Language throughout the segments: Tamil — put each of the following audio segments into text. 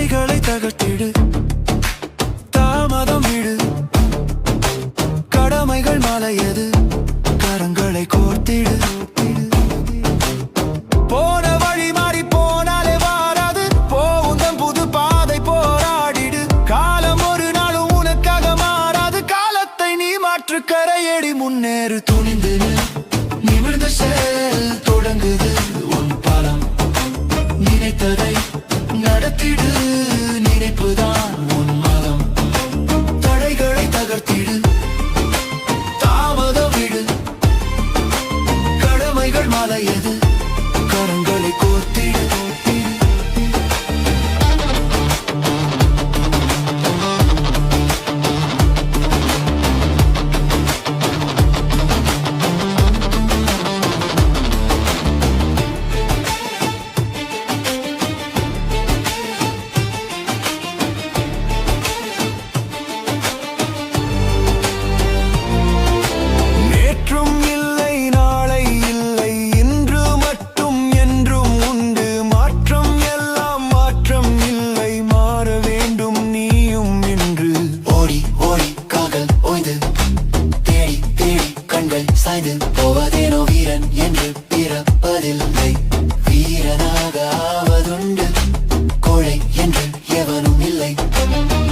தடைகளை தகட்டிடு தாமதம் விடு. கடமைகள் மலையது. கரங்களை கோர்த்திடு. போன வழி மாறி போனாலே வாராது. போவுந்தம் புது பாதை போராடிடு. காலம் ஒரு நாளும் உனக்காக மாறாது. காலத்தை நீ மாற்று கரையடி முன்னேறு. துணிந்து நிமிர்ந்து செல். போவதேனோ வீரன் என்று பிறப்பதில்லை. வீரனாக ஆவதுண்டு. கோழை என்று எவனும் இல்லை.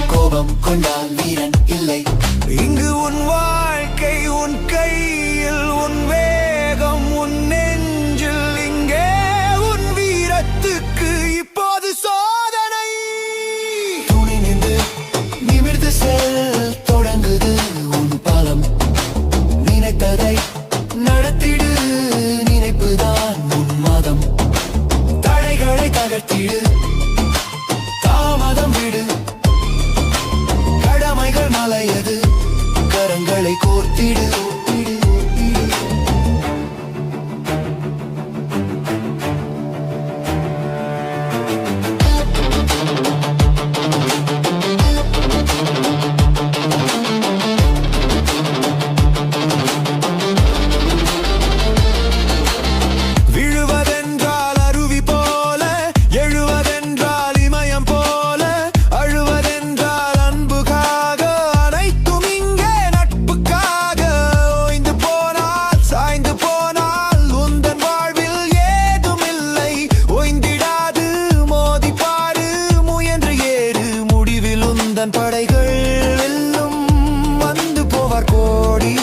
கோபம் கொண்டால் வீரன் இல்லை. இங்கு உன் வாழ்க்கை உன் கையில் உன் வேகம் உன் நெஞ்சில் இங்கே உன் வீரத்துக்கு இப்போது சோதனை. துணி நின்று நிமிர்ந்து தடைகளை தகர்த்திடு. தாமதம் விடு. கடமைகள் மலையது. கரங்களை கோர்த்திடு. வெல்லும் வந்து போவார் கோடி.